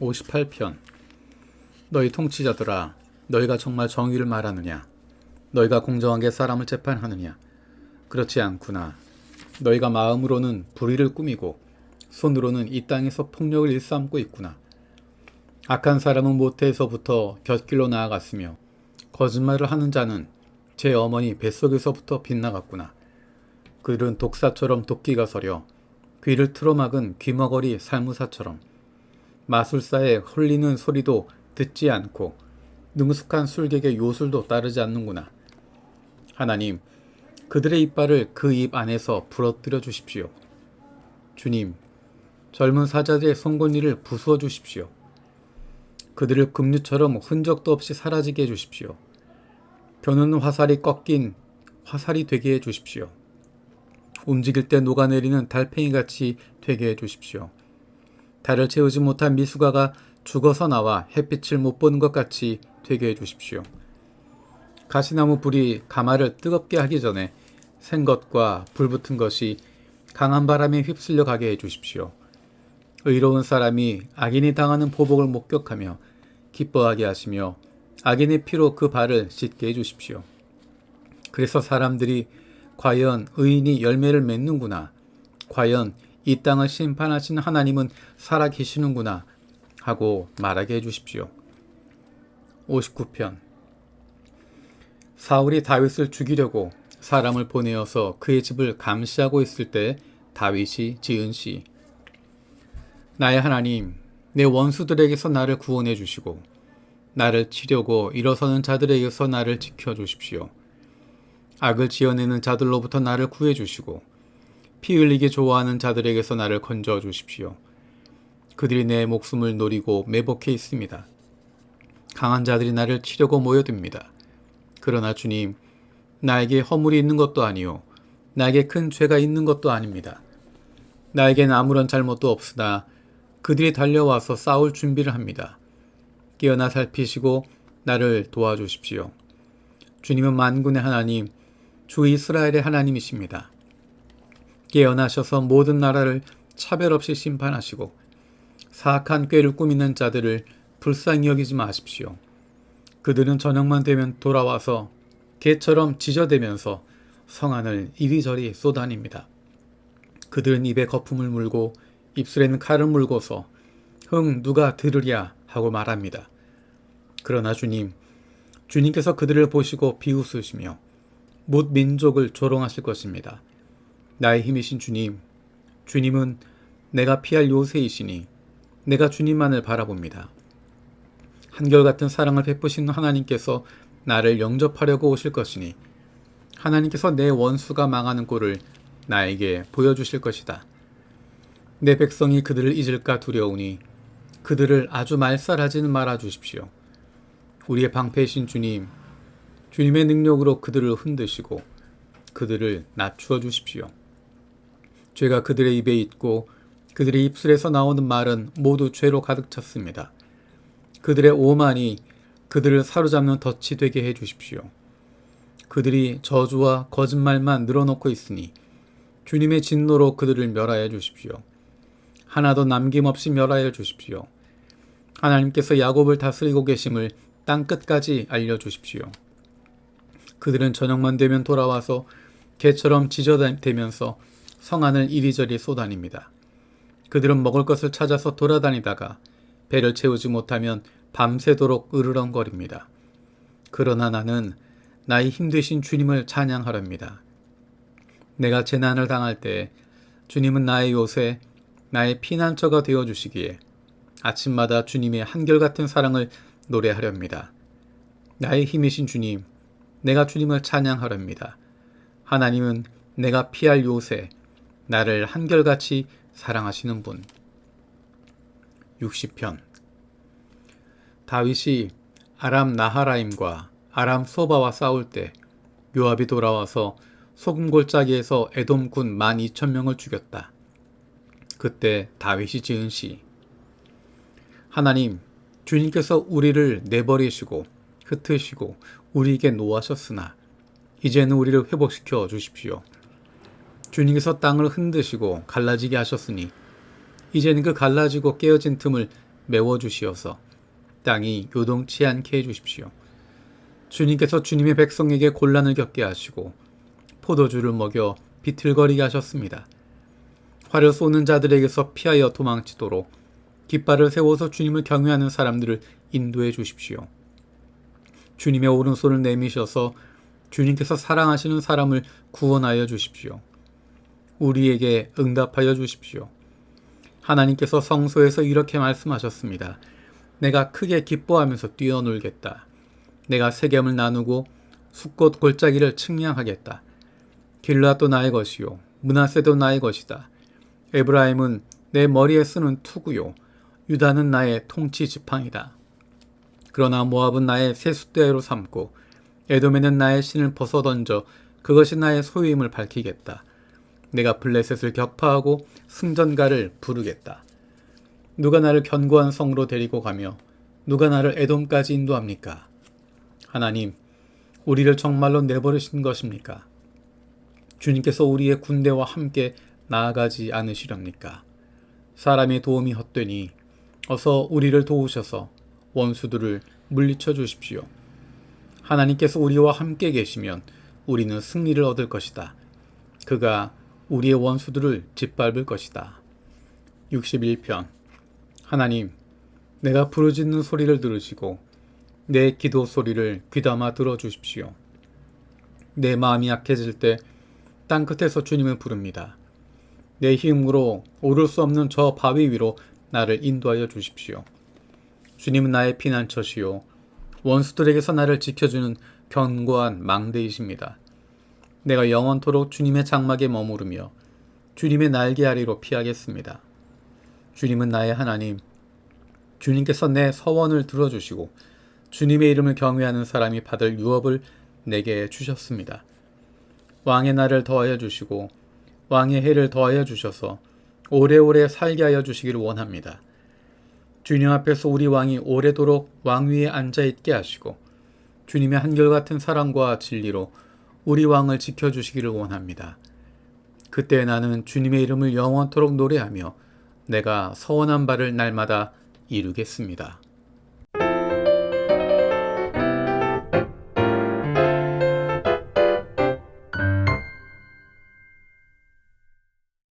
58편. 너희 통치자들아 너희가 정말 정의를 말하느냐? 너희가 공정하게 사람을 재판하느냐? 그렇지 않구나. 너희가 마음으로는 불의를 꾸미고 손으로는 이 땅에서 폭력을 일삼고 있구나. 악한 사람은 모태에서부터 곁길로 나아갔으며 거짓말을 하는 자는 제 어머니 뱃속에서부터 빗나갔구나. 그들은 독사처럼 도끼가 서려 귀를 틀어막은 귀머거리 살무사처럼 마술사의 홀리는 소리도 듣지 않고 능숙한 술객의 요술도 따르지 않는구나. 하나님, 그들의 이빨을 그 입 안에서 부러뜨려 주십시오. 주님, 젊은 사자들의 송곳니를 부수어 주십시오. 그들을 급류처럼 흔적도 없이 사라지게 해 주십시오. 겨누는 화살이 꺾인 화살이 되게 해 주십시오. 움직일 때 녹아내리는 달팽이 같이 되게 해 주십시오. 달을 채우지 못한 미숙아가 죽어서 나와 햇빛을 못 보는 것 같이 되게 해 주십시오. 가시나무 불이 가마를 뜨겁게 하기 전에 생 것과 불붙은 것이 강한 바람에 휩쓸려 가게 해 주십시오. 의로운 사람이 악인이 당하는 보복을 목격하며 기뻐하게 하시며 악인의 피로 그 발을 씻게 해 주십시오. 그래서 사람들이 과연 의인이 열매를 맺는구나. 과연 이 땅을 심판하신 하나님은 살아 계시는구나 하고 말하게 해 주십시오. 59편 사울이 다윗을 죽이려고 사람을 보내어서 그의 집을 감시하고 있을 때 다윗이 지은 시 나의 하나님 내 원수들에게서 나를 구원해 주시고 나를 치려고 일어서는 자들에게서 나를 지켜 주십시오. 악을 지어내는 자들로부터 나를 구해 주시고 피 흘리기 좋아하는 자들에게서 나를 건져 주십시오. 그들이 내 목숨을 노리고 매복해 있습니다. 강한 자들이 나를 치려고 모여듭니다. 그러나 주님, 나에게 허물이 있는 것도 아니요. 나에게 큰 죄가 있는 것도 아닙니다. 나에겐 아무런 잘못도 없으나 그들이 달려와서 싸울 준비를 합니다. 깨어나 살피시고 나를 도와주십시오. 주님은 만군의 하나님, 주 이스라엘의 하나님이십니다. 깨어나셔서 모든 나라를 차별 없이 심판하시고 사악한 꾀를 꾸미는 자들을 불쌍히 여기지 마십시오. 그들은 저녁만 되면 돌아와서 개처럼 지저대면서 성안을 이리저리 쏘다닙니다. 그들은 입에 거품을 물고 입술에는 칼을 물고서 흥 누가 들으랴 하고 말합니다. 그러나 주님, 주님께서 그들을 보시고 비웃으시며 못 민족을 조롱하실 것입니다. 나의 힘이신 주님, 주님은 내가 피할 요새이시니 내가 주님만을 바라봅니다. 한결같은 사랑을 베푸시는 하나님께서 나를 영접하려고 오실 것이니 하나님께서 내 원수가 망하는 꼴을 나에게 보여주실 것이다. 내 백성이 그들을 잊을까 두려우니 그들을 아주 말살하지는 말아 주십시오. 우리의 방패이신 주님, 주님의 능력으로 그들을 흔드시고 그들을 낮추어 주십시오. 죄가 그들의 입에 있고 그들의 입술에서 나오는 말은 모두 죄로 가득 찼습니다. 그들의 오만이 그들을 사로잡는 덫이 되게 해 주십시오. 그들이 저주와 거짓말만 늘어놓고 있으니 주님의 진노로 그들을 멸하여 주십시오. 하나도 남김없이 멸하여 주십시오. 하나님께서 야곱을 다스리고 계심을 땅 끝까지 알려 주십시오. 그들은 저녁만 되면 돌아와서 개처럼 지저대면서 성안을 이리저리 쏘다닙니다. 그들은 먹을 것을 찾아서 돌아다니다가 배를 채우지 못하면 밤새도록 으르렁거립니다. 그러나 나는 나의 힘드신 주님을 찬양하렵니다. 내가 재난을 당할 때 주님은 나의 요새, 나의 피난처가 되어 주시기에 아침마다 주님의 한결같은 사랑을 노래하렵니다. 나의 힘이신 주님, 내가 주님을 찬양하렵니다. 하나님은 내가 피할 요새, 나를 한결같이 사랑하시는 분. 60편 다윗이 아람 나하라임과 아람 소바와 싸울 때 요압이 돌아와서 소금 골짜기에서 에돔군 12,000명을 죽였다. 그때 다윗이 지은 시 하나님 주님께서 우리를 내버리시고 흩으시고 우리에게 노하셨으나 이제는 우리를 회복시켜 주십시오. 주님께서 땅을 흔드시고 갈라지게 하셨으니 이제는 그 갈라지고 깨어진 틈을 메워 주시어서 땅이 요동치 않게 해 주십시오. 주님께서 주님의 백성에게 곤란을 겪게 하시고 포도주를 먹여 비틀거리게 하셨습니다. 활을 쏘는 자들에게서 피하여 도망치도록 깃발을 세워서 주님을 경외하는 사람들을 인도해 주십시오. 주님의 오른손을 내미셔서 주님께서 사랑하시는 사람을 구원하여 주십시오. 우리에게 응답하여 주십시오. 하나님께서 성소에서 이렇게 말씀하셨습니다. 내가 크게 기뻐하면서 뛰어놀겠다. 내가 세겜을 나누고 숫꽃 골짜기를 측량하겠다. 길라도 나의 것이요 문하세도 나의 것이다. 에브라임은 내 머리에 쓰는 투구요 유다는 나의 통치 지팡이다. 그러나 모압은 나의 세숫대로 삼고 에돔에는 나의 신을 벗어 던져 그것이 나의 소유임을 밝히겠다. 내가 블레셋을 격파하고 승전가를 부르겠다. 누가 나를 견고한 성으로 데리고 가며 누가 나를 에돔까지 인도합니까? 하나님, 우리를 정말로 내버리신 것입니까? 주님께서 우리의 군대와 함께 나아가지 않으시렵니까? 사람의 도움이 헛되니 어서 우리를 도우셔서 원수들을 물리쳐 주십시오. 하나님께서 우리와 함께 계시면 우리는 승리를 얻을 것이다. 그가 우리의 원수들을 짓밟을 것이다. 61편 하나님, 내가 부르짖는 소리를 들으시고 내 기도 소리를 귀담아 들어주십시오. 내 마음이 약해질 때 땅끝에서 주님을 부릅니다. 내 힘으로 오를 수 없는 저 바위 위로 나를 인도하여 주십시오. 주님은 나의 피난처시요 원수들에게서 나를 지켜주는 견고한 망대이십니다. 내가 영원토록 주님의 장막에 머무르며 주님의 날개 아래로 피하겠습니다. 주님은 나의 하나님, 주님께서 내 서원을 들어주시고 주님의 이름을 경외하는 사람이 받을 유업을 내게 주셨습니다. 왕의 날을 더하여 주시고 왕의 해를 더하여 주셔서 오래오래 살게 하여 주시기를 원합니다. 주님 앞에서 우리 왕이 오래도록 왕위에 앉아 있게 하시고 주님의 한결같은 사랑과 진리로 우리 왕을 지켜주시기를 원합니다. 그때 나는 주님의 이름을 영원토록 노래하며 내가 서원한 바를 날마다 이루겠습니다.